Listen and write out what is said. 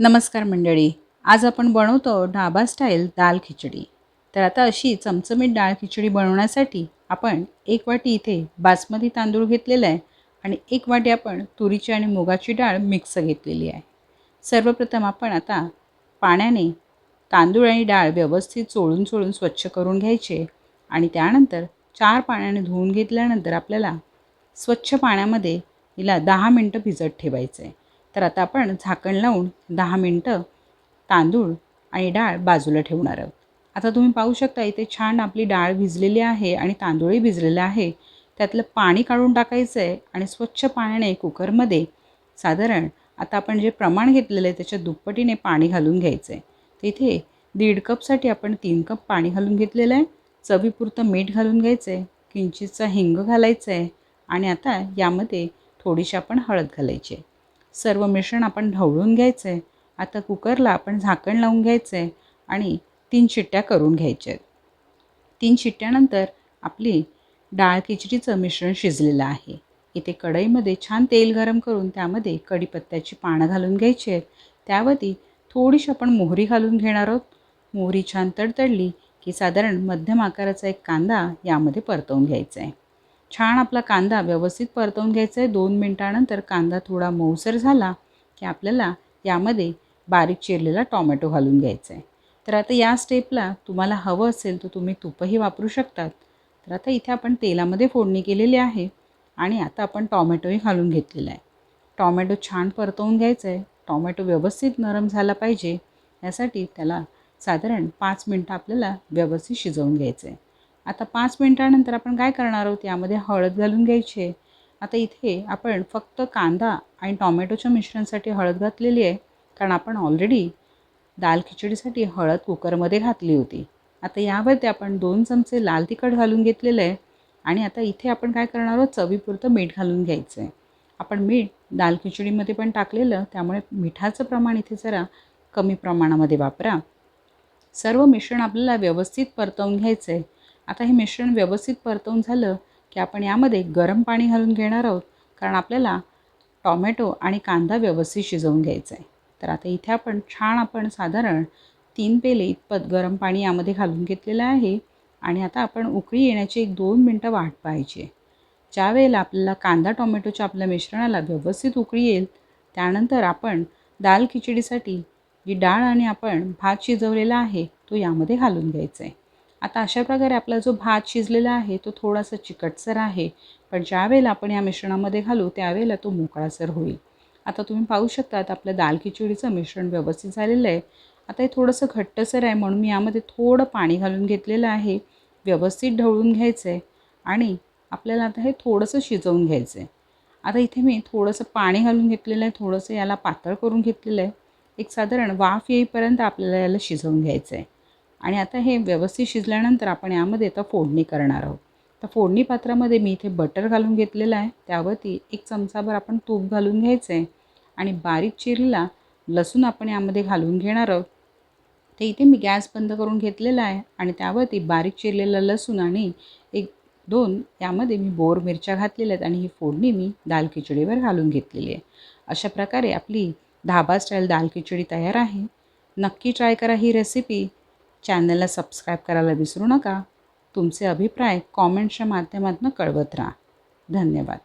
नमस्कार मंडळी आज आपण बनवतो ढाबा स्टाईल दाल खिचडी. तर आता अशी चमचमीत डाळ खिचडी बनवण्यासाठी आपण एक वाटी इथे बासमती तांदूळ घेतलेला आहे आणि एक वाटी आपण तुरीची आणि मुगाची डाळ मिक्स घेतलेली आहे. सर्वप्रथम आपण आता पाण्याने तांदूळ आणि डाळ व्यवस्थित चोळून चोळून स्वच्छ करून घ्यायचे आणि त्यानंतर चार पाण्याने धुवून घेतल्यानंतर आपल्याला स्वच्छ पाण्यामध्ये हिला दहा मिनटं भिजत ठेवायचं आहे तर आता आपण झाकण लावून दहा मिनटं तांदूळ आणि डाळ बाजूला ठेवणार आहोत. आता तुम्ही पाहू शकता इथे छान आपली डाळ भिजलेली आहे आणि तांदूळही भिजलेला आहे. त्यातलं पाणी काढून टाकायचं आहे आणि स्वच्छ पाण्याने कुकरमध्ये साधारण आता आपण जे प्रमाण घेतलेलं आहे त्याच्या दुप्पटीने पाणी घालून घ्यायचं आहे तर इथे दीड कपसाठी आपण तीन कप पाणी घालून घेतलेलं आहे. चवीपुरतं मीठ घालून घ्यायचं आहे किंचितचा हिंग घालायचं आहे आणि आता यामध्ये थोडीशी आपण हळद घालायची आहे. सर्व मिश्रण आपण ढवळून घ्यायचं आहे आता कुकरला आपण झाकण लावून घ्यायचं आहे आणि तीन शिट्ट्या करून घ्यायच्या आहेत तीन शिट्ट्यानंतर आपली डाळ खिचडीचं मिश्रण शिजलेलं आहे. इथे कढईमध्ये छान तेल गरम करून त्यामध्ये कढीपत्त्याची पानं घालून घ्यायची आहेत. त्यावरती थोडीशी आपण मोहरी घालून घेणार आहोत. मोहरी छान तडतडली की साधारण मध्यम आकाराचा एक कांदा यामध्ये परतवून घ्यायचा आहे. छान आपला कांदा व्यवस्थित परतवून घ्यायचा आहे दोन मिनटानंतर कांदा थोडा मऊसर झाला की आपल्याला यामध्ये बारीक चिरलेला टॉमॅटो घालून घ्यायचा आहे तर आता या स्टेपला तुम्हाला हवं असेल तर तुम्ही तुपही वापरू शकतात. तर आता इथे आपण तेलामध्ये फोडणी केलेली आहे आणि आता आपण टॉमॅटोही घालून घेतलेला आहे. टॉमॅटो छान परतवून घ्यायचं आहे टॉमॅटो व्यवस्थित नरम झाला पाहिजे. यासाठी त्याला साधारण पाच मिनटं आपल्याला व्यवस्थित शिजवून घ्यायचं आहे आता पाच मिनटानंतर आपण काय करणार आहोत? यामध्ये हळद घालून घ्यायची आहे. आता इथे आपण फक्त कांदा आणि टॉमॅटोच्या मिश्रणासाठी हळद घातलेली आहे. कारण आपण ऑलरेडी दाल खिचडीसाठी हळद कुकरमध्ये घातली होती. आता यावरती आपण दोन चमचे लाल तिखट घालून घेतलेलं आहे. आणि आता इथे आपण काय करणार आहोत? चवीपुरतं मीठ घालून घ्यायचं आहे. आपण मीठ दाल खिचडीमध्ये पण टाकलेलं. त्यामुळे मिठाचं प्रमाण इथे जरा कमी प्रमाणामध्ये वापरा. सर्व मिश्रण आपल्याला व्यवस्थित परतवून घ्यायचं आहे आता हे मिश्रण व्यवस्थित परतवून झालं की आपण यामध्ये गरम पाणी घालून घेणार आहोत. कारण आपल्याला टॉमॅटो आणि कांदा व्यवस्थित शिजवून घ्यायचा आहे तर आता इथे आपण छान आपण साधारण तीन पेले इतपत गरम पाणी यामध्ये घालून घेतलेलं आहे. आणि आता आपण उकळी येण्याची एक दोन मिनटं वाट पाहायची आहे. ज्या वेळेला आपल्याला कांदा टोमॅटोच्या आपल्या मिश्रणाला व्यवस्थित उकळी येईल त्यानंतर आपण दाल खिचडीसाठी जी डाळ आणि आपण भात शिजवलेला आहे तो यामध्ये घालून घ्यायचा आहे आता अशा प्रकारे आपला जो भात शिजलेला आहे तो थोडासा चिकटसर आहे. पण ज्यावेळेला आपण या मिश्रणामध्ये घालू त्यावेळेला तो मोकळासर होईल. आता तुम्ही पाहू शकतात आपलं दाल खिचडीचं मिश्रण व्यवस्थित झालेलं आहे. आता हे थोडंसं घट्टसर आहे म्हणून मी यामध्ये थोडं पाणी घालून घेतलेलं आहे. व्यवस्थित ढवळून घ्यायचं आहे आणि आपल्याला आता हे थोडंसं शिजवून घ्यायचं आहे आता इथे मी थोडंसं पाणी घालून घेतलेलं आहे थोडंसं याला पातळ करून घेतलेलं आहे. एक साधारण वाफ येईपर्यंत आपल्याला याला शिजवून घ्यायचं आहे आणि आता हे व्यवस्थित शिजल्यानंतर आपण यामध्ये आता फोडणी करणार आहोत. तर फोडणी पात्रामध्ये मी इथे बटर घालून घेतलेलं आहे. त्यावरती एक चमचाभर आपण तूप घालून घ्यायचं आहे आणि बारीक चिरलेला लसूण आपण यामध्ये घालून घेणार आहोत. तर इथे मी गॅस बंद करून घेतलेला आहे आणि त्यावरती बारीक चिरलेला लसूण आणि एक दोन यामध्ये मी बोर मिरच्या घातलेल्या आहेत आणि ही फोडणी मी दाल खिचडीवर घालून घेतलेली आहे. अशा प्रकारे आपली धाबा स्टाईल दाल खिचडी तयार आहे. नक्की ट्राय करा ही रेसिपी. चॅनलला सबस्क्राईब करायला विसरू नका. तुमचे अभिप्राय कॉमेंट्सच्या माध्यमातून कळवत राहा. धन्यवाद.